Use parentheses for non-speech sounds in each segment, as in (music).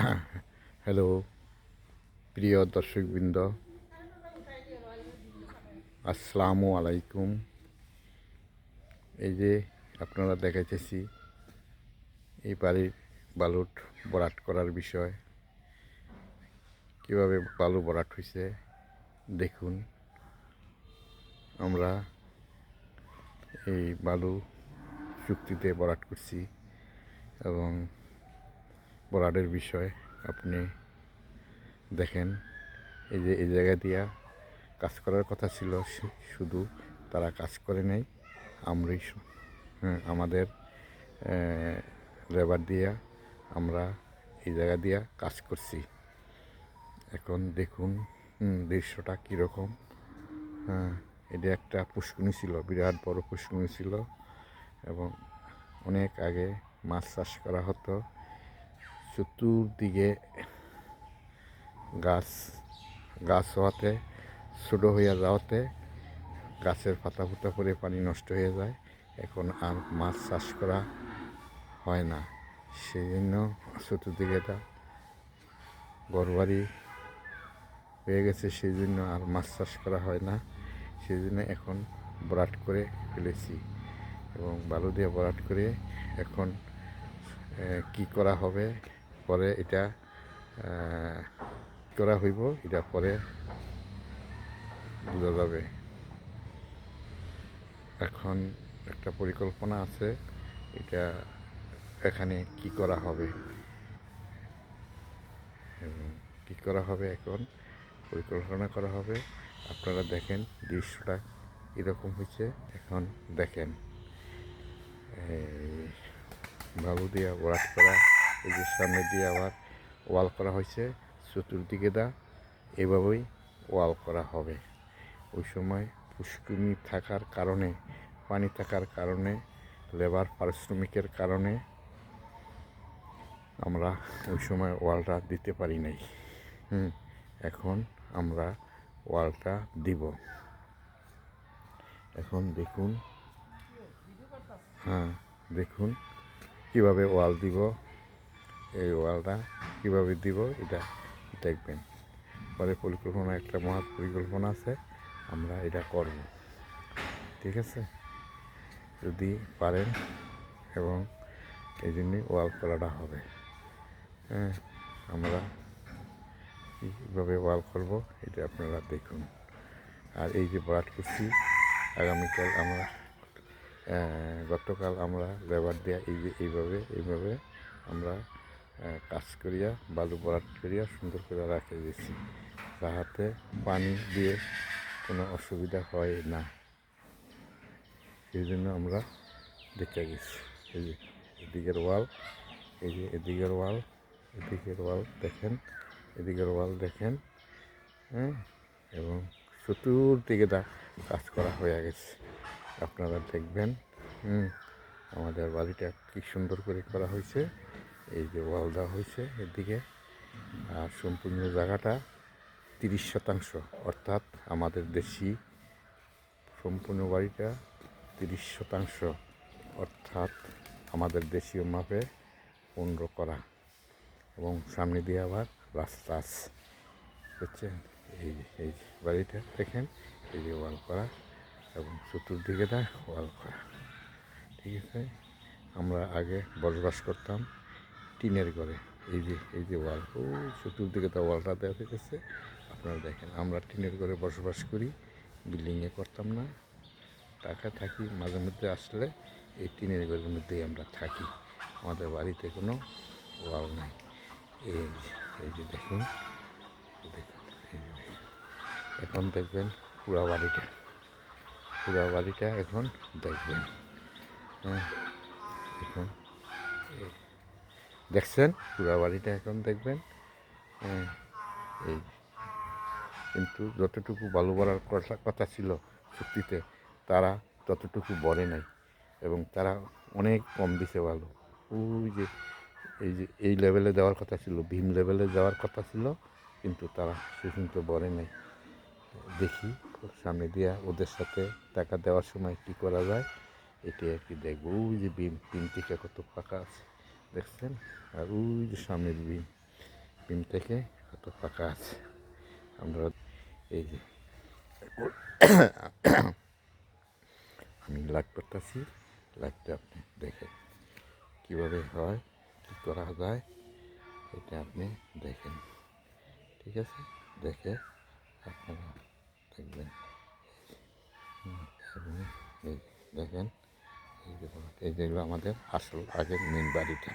(coughs) Hello প্রিয় দর্শকবৃন্দ। আসসালামু আলাইকুম। এই যে আপনারা দেখাইতেছি এই বাড়ির বালুট বরাট করার বিষয়। কীভাবে বালু বরাট হয়েছে দেখুন। আমরা এই বালু চুক্তিতে বরাট করছি এবং বরাডের বিষয় আপনি দেখেন। এই যে এই জায়গা দিয়া কাজ করার কথা ছিল শুধু তারা কাজ করে নাই আমরাই হ্যাঁ, আমাদের লেবার দিয়া আমরা এই জায়গা দিয়া কাজ করছি। এখন দেখুন দৃশ্যটা কীরকম। হ্যাঁ এটা একটা পুষ্কুনি ছিল বিরাট বড় পুষ্কুনি ছিল এবং অনেক আগে মাছ চাষ করা হতো। চতুর্দিকে গাছ গাছ হওয়াতে, ছোটো হইয়া যাওয়াতে গাছের পাতা ফুতা পরে পানি নষ্ট হয়ে যায়। এখন আর মাছ চাষ করা হয় না। সেই জন্য চতুর্দিকে এটা ঘরবাড়ি হয়ে গেছে সেই জন্য আর মাছ চাষ করা হয় না। সেই জন্য এখন বরাট করে ফেলেছি এবং বালু দিয়ে বরাট করে এখন কি করা হবে? পরে এটা করা হইব? এটা পরে বোঝা যাবে। এখন একটা পরিকল্পনা আছে, এটা এখানে কি করা হবে? কী করা হবে এখন? পরিকল্পনা করা হবে। আপনারা দেখেন দৃশ্যটা এরকম হয়েছে, এখন দেখেন। বালু দিয়ে ওয়াশ করা এই যে সামনে দিয়ে আবার ওয়াল করা হয়েছে, চতুর্দিকে দা, এভাবেই ওয়াল করা হবে। ওই সময় পুষ্কুনি থাকার কারণে, পানি থাকার কারণে, লেবার পারিশ্রমিকের কারণে আমরা ওই সময় ওয়ালটা দিতে পারি নাই। হুম, এখন আমরা ওয়ালটা দিব। এখন দেখুন হ্যাঁ দেখুন কীভাবে ওয়াল দিব। এই ওয়ালটা কীভাবে দিব এটা দেখবেন। পরে পরিকল্পনা, একটা মহৎ পরিকল্পনা আছে, আমরা এটা করব। ঠিক আছে? যদি পারেন এবং এই জন্যই ওয়াল করাটা হবে। হ্যাঁ আমরা কীভাবে ওয়াল করব এটা আপনারা দেখুন। আর এই যে বরাট করছি, আগামীকাল আমরা গতকাল আমরা লেবার দেওয়া এই যে এইভাবে এইভাবে আমরা কাজ করিয়া, বালু বরাট করিয়া সুন্দর করে রাখে দিয়েছি। যাহাতে পানি দিয়ে কোনো অসুবিধা হয় না। সেই জন্য আমরা দেখে গেছি। এই যে এদিকের ওয়াল, এই যে এদিকের ওয়াল এদিকের ওয়াল দেখেন, এদিকের ওয়াল দেখেন হ্যাঁ? এবং চতুর্দিকে কাজ করা হয়ে গেছে। আপনারা দেখবেন, হুম, আমাদের বাড়িটা কি সুন্দর করে করা হয়েছে এই যে ওয়াল দেওয়া হয়েছে এদিকে। আর সম্পূর্ণ জায়গাটা তিরিশ শতাংশ, অর্থাৎ আমাদের দেশি সম্পূর্ণ বাড়িটা তিরিশ শতাংশ, অর্থাৎ আমাদের দেশীয় মাপে পনেরো করা। এবং সামনে দিয়ে আবার রাস্তা আছে। বুঝছেন? এই এই বাড়িটা দেখেন, এই যে ওয়াল করা এবং চতুর্দিকেটা ওয়াল করা। ঠিক আছে? আমরা আগে বসবাস করতাম টিনের ঘরে। এই যে এই যে ওয়াল, ও চতুর্দিকে তো ওয়ালটা দেওয়া হয়েছে আপনারা দেখেন, আমরা টিনের ঘরে বসবাস করি, বিল্ডিংয়ে করতাম না। টাকা থাকি, মাঝে মধ্যে আসলে এই টিনের ঘরের মধ্যেই আমরা থাকি। আমাদের বাড়িতে কোনো ওয়াল নাই। এই এই যে দেখুন দেখুন দেখুন। এখন দেখবেন পুরা বাড়িটা পুরা বাড়িটা এখন দেখবেন। হ্যাঁ এই- দেখছেন? পুরা বাড়িটা এখন দেখবেন। হ্যাঁ এই কিন্তু যতটুকু বালু ভরার কথা কথা ছিল চুক্তিতে তারা ততটুকু বলে নাই এবং তারা অনেক কম দিছে বালু। ওই যে, এই যে, এই লেভেলে দেওয়ার কথা ছিল, ভীম লেভেলে যাওয়ার কথা ছিল, কিন্তু তারা সে কিন্তু বলে নাই। দেখি, সামনে দিয়া ওদের সাথে টাকা দেওয়ার সময় কি করা যায়, এটি আর কি দেখব। ওই যে বিম বিম থেকে কত ফাঁকা আছে। দেখছেন? আর ওই যে সামনের বিম বিম থেকে কত ফাঁকা আছে। আমরা এই যে আমি লাইক করতেছি লাইকটা আপনি দেখেন। কীভাবে হয় কী করা যায় এটা আপনি দেখেন। ঠিক আছে? দেখে আপনারা দেখবেন। হুম, এবং এই দেখেন। এই যেগুলো আমাদের আসল আগের মেন বাড়িটা,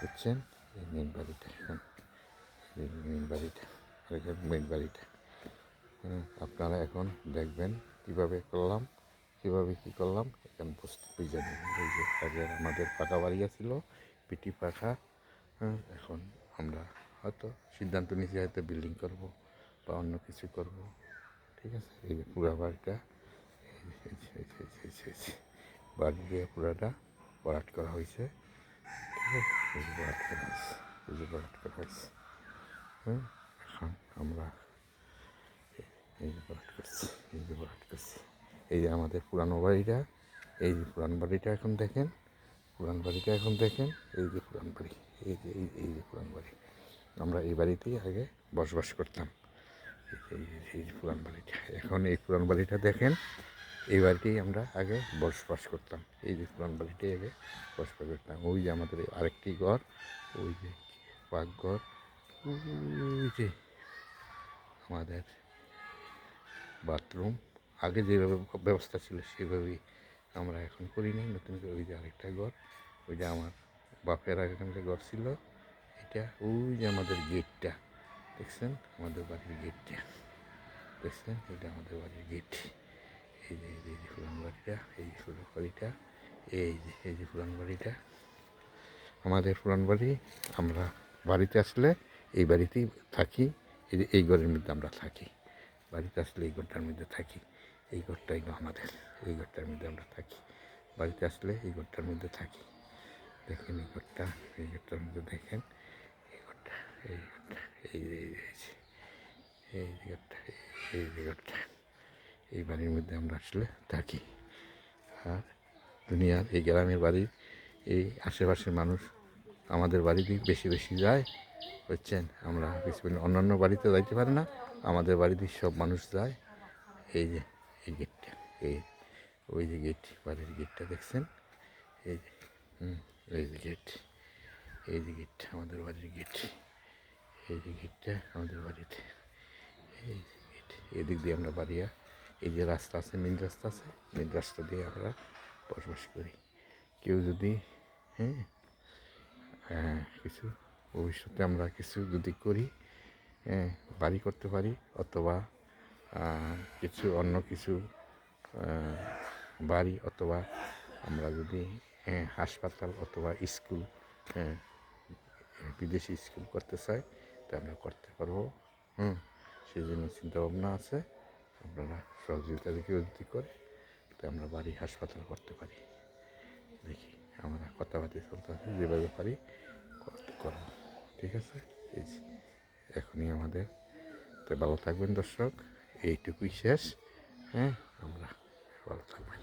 বুঝছেন? এই মেন বাড়িটা এখন মেন বাড়িটা মেন বাড়িটা। আপনারা এখন দেখবেন কীভাবে করলাম, কীভাবে কি করলাম, এখন বুঝতে বুঝে এই যে আগের আমাদের পাকা বাড়ি ছিল পিটি পাখা এখন আমরা হয়তো সিদ্ধান্ত নিয়েছি হয়তো বিল্ডিং করব বা অন্য কিছু করব। ঠিক আছে? এই পুরা বাড়িটা বাড়ি দিয়ে পুরাটা বরাট করা হয়েছে। হ্যাঁ এখন আমরা এই যে করছি, এই যে এই যে আমাদের পুরানো বাড়িটা, এই যে পুরান বাড়িটা এখন দেখেন, পুরান বাড়িটা এখন দেখেন, এই যে পুরান বাড়ি, এই যে, এই এই যে পুরান বাড়ি। আমরা এই বাড়িতেই আগে বসবাস করতাম। এই যে পুরান বাড়িটা। এখন এই পুরান বাড়িটা দেখেন এই বাড়িতেই আমরা আগে বসবাস করতাম। এই যে পুরান বাড়িটাই আগে বসবাস করতাম। ওই যে আমাদের আরেকটি ঘর, ওই যে পাকঘর ওই যে আমাদের বাথরুম। আগে যেভাবে ব্যবস্থা ছিল, সেভাবেই আমরা এখন করি নাই। নতুন করে ওই যে আরেকটা ঘর, ওই যে আমার বাপের আগে যে ঘর ছিল, এটা ওই যে আমাদের গেটটা। দেখছেন? আমাদের বাড়ির গেটটা। দেখছেন? এটা আমাদের বাড়ির গেট। এই যে, এই যে- এই বাড়িটা, এই যে বাড়িটা, এই যে এই যে পুরান বাড়িটা। আমাদের পুরান বাড়ি, আমরা বাড়িতে আসলে এই বাড়িতেই থাকি, এই যে এই ঘরের মধ্যে আমরা থাকি। বাড়িতে আসলে এই ঘরটার মধ্যে থাকি, এই ঘরটাই আমাদের, এই ঘরটার মধ্যে আমরা থাকি। বাড়িতে আসলে এই ঘরটার মধ্যে থাকি। দেখেন এই ঘরটা, এই ঘরটার মধ্যে দেখেন, এই ঘরটা এই ঘরটা, এই এই এই যে ঘরটা, এই যে ঘরটা। এই বাড়ির মধ্যে আমরা আসলে থাকি। আর দুনিয়ার এই গ্রামের বাড়ির এই আশেপাশের মানুষ আমাদের বাড়িতেই বেশি বেশি যায়, বুঝছেন? আমরা কিছু অন্যান্য বাড়িতে যাইতে পারি না, আমাদের বাড়িতেই সব মানুষ যায়। এই যে, এই গেটটা, এই, ওই যে গেট, বাড়ির গেটটা দেখছেন? এই যে এই যে গেট, এই যে গেট, আমাদের বাড়ির গেট, এই যে গেটটা আমাদের বাড়িতে, এই যে গেট, এদিক দিয়ে আমরা বাড়িয়া এই যে রাস্তা আছে মেন রাস্তা আছে মেন রাস্তা দিয়ে আমরা বসবাস করি। কেউ যদি হ্যাঁ হ্যাঁ কিছু ভবিষ্যতে আমরা কিছু যদি করি হ্যাঁ বাড়ি করতে পারি অথবা কিছু অন্য কিছু বাড়ি অথবা আমরা যদি হ্যাঁ, হাসপাতাল অথবা স্কুল হ্যাঁ বিদেশি স্কুল করতে চাই তা আমরা করতে পারব। হুম সেই জন্য চিন্তাভাবনা আছে। আপনারা সহযোগিতা দেখে যদি করে তো আমরা বাড়ি হাসপাতাল করতে পারি। দেখি আমরা কথাবার্তা চলতে আছে, যেভাবে পারি করব ঠিক আছে? এই এখনই আমাদের। তো ভালো থাকবেন দর্শক, এইটুকুই শেষ। হ্যাঁ আমরা ভালো থাকবেন।